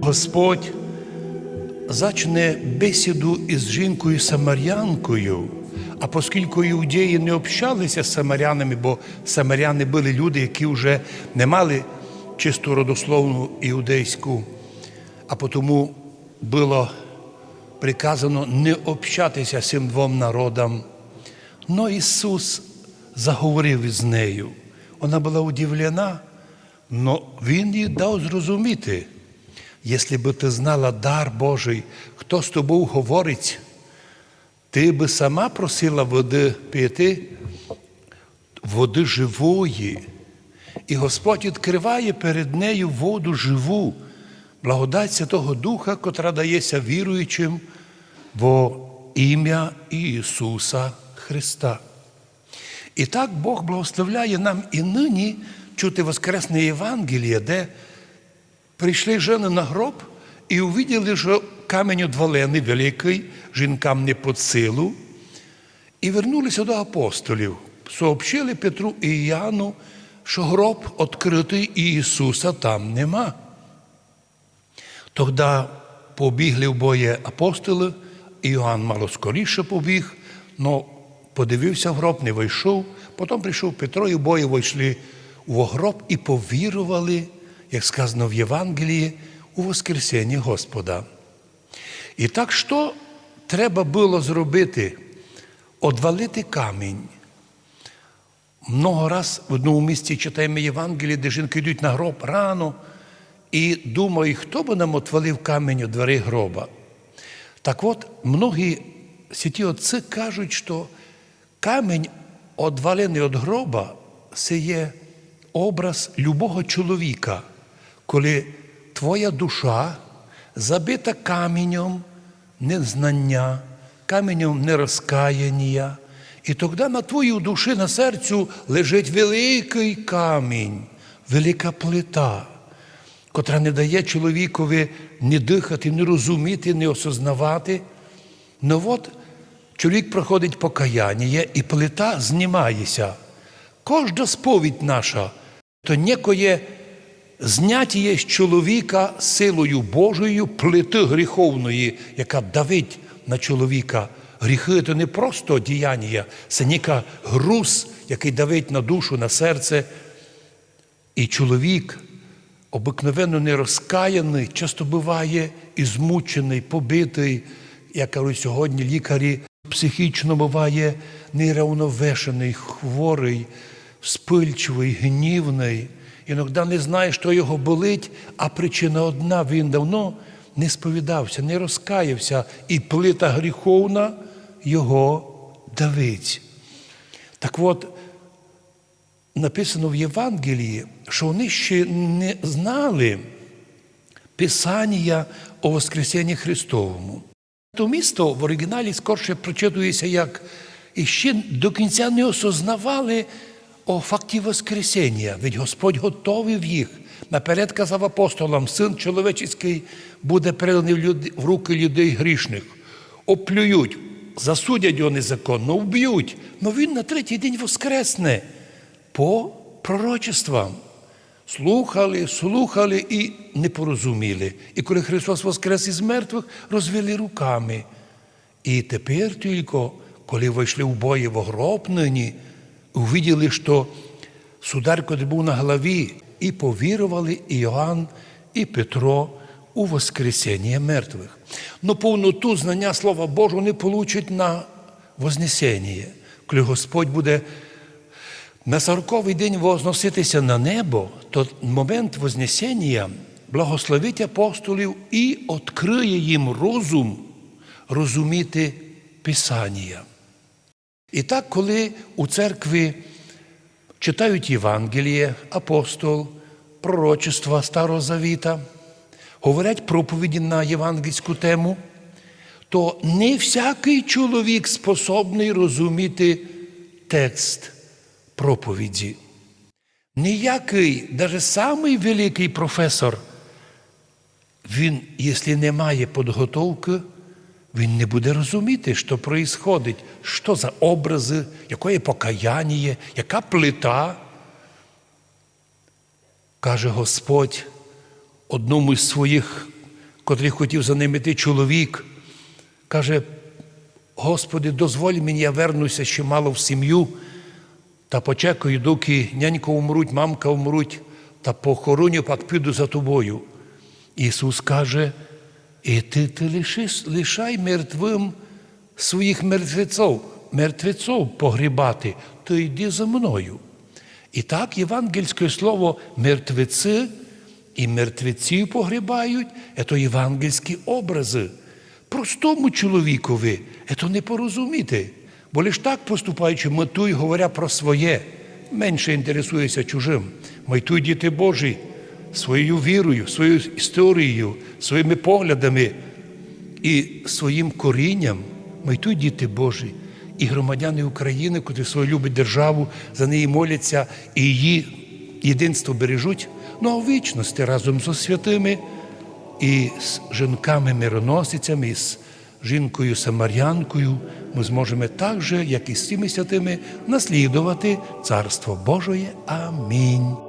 Господь зачне бесіду із жінкою самарянкою, а оскільки іудеї не общалися з самарянами, бо самаряни були люди, які вже не мали чисту родословну іудейську, а тому було приказано не общатися з цим двом народам. Но Ісус заговорив із нею. Вона була удивлена, але Він їй дав зрозуміти. Якщо би ти знала дар Божий, хто з тобою говорить, ти би сама просила води пити, води живої. І Господь відкриває перед нею воду живу, благодать Святого Духа, котра дається віруючим во ім'я Ісуса Христа. І так Бог благословляє нам і нині чути Воскресне Євангеліє, де прийшли жени на гроб і увиділи, що камінь одвалений великий, жінкам не під силу, і вернулися до апостолів, сообщили Петру і Іоанну, що гроб відкритий і Ісуса там нема. Тоді побігли в боє апостоли, Іоанн мало скоріше побіг, але подивився в гроб, не вийшов. Потім прийшов Петро і обоє вийшли у гроб і повірували, як сказано в Євангелії, у Воскресіння Господа. І так що треба було зробити? Одвалити камінь. Много раз в одному місці читаємо Євангеліє, де жінки йдуть на гроб рано і думають, хто би нам отвалив камінь у двері гроба. Так от, многі святі отці кажуть, що камінь, одвалений від гроба, це є образ любого чоловіка, коли твоя душа забита каменем незнання, каменем нерозкаяння. І тоді на твоїй душі, на серцю лежить великий камінь, велика плита, котра не дає чоловікові ні дихати, ні розуміти, ні осознавати. Ну от чоловік проходить покаяння, і плита знімається. Кожна сповідь наша то некоє зняття з чоловіка силою Божою плити гріховної, яка давить на чоловіка. Гріхи це не просто діяння, це ніка груз, який давить на душу, на серце. І чоловік, обикновенно нерозкаяний, часто буває і змучений, побитий, як кажуть сьогодні лікарі, психічно буває нерівновешений, хворий, спильчивий, гнівний. Іноді не знає, що його болить, а причина одна, він давно не сповідався, не розкаявся, і плита гріховна його давить. Так от, написано в Євангелії, що вони ще не знали Писання о Воскресенні Христовому. То місто в оригіналі скорше прочитується як і ще до кінця не осознавали о факті Воскресіння, ведь Господь готовив їх. Наперед казав апостолам, син чоловічий буде переданий в, люди, в руки людей грішних. Оплюють, засудять його незаконно, вб'ють. Но він на третій день воскресне по пророчествам. Слухали, слухали і не порозуміли. І коли Христос воскрес із мертвих, розвели руками. І тепер тільки, коли вийшли в бої в гроб нині, увиділи, що судар, який був на голові, і повірували і Йоанн, і Петро у Воскресіння мертвих. Но повноту знання Слова Божого не получать на Вознесення, коли Господь буде на сороковий день возноситися на небо, то момент Вознесення благословить апостолів і відкриє їм розум розуміти Писання. І так, коли у церкві читають Євангеліє, апостол, пророчества Старого Завіта, говорять проповіді на євангельську тему, то не всякий чоловік способний розуміти текст проповіді. Ніякий, навіть самий великий професор, він, якщо не має підготовки, він не буде розуміти, що відбувається, що за образи, яке покаяння, яка плита. Каже Господь одному з своїх, котрий хотів за ним іти чоловік, каже: Господи, дозволь мені, я вернуся ще мало в сім'ю, та почекаю, доки нянька умруть, мамка умруть, та похороню, пак піду за тобою. Ісус каже, і ти, ти лишиш, лишай мертвим своїх мертвеців, мертвеців погрібати, то йди за мною. І так євангельське слово мертвеці і мертвеців погрібають, це євангельські образи. Простому чоловікові це не порозуміти, бо лиш так поступаючи, метуй, говоря про своє, менше інтересується чужим. Майтуй діти Божі своєю вірою, своєю історією, своїми поглядами і своїм корінням. Майтуй діти Божі і громадяни України, котрі свою любить державу, за неї моляться і її єдинство бережуть, ну а в вічності разом з святими і з жінками-мироносицями, і з жінкою Самарянкою ми зможемо так же, як і з цими святими, наслідувати Царство Божоє. Амінь.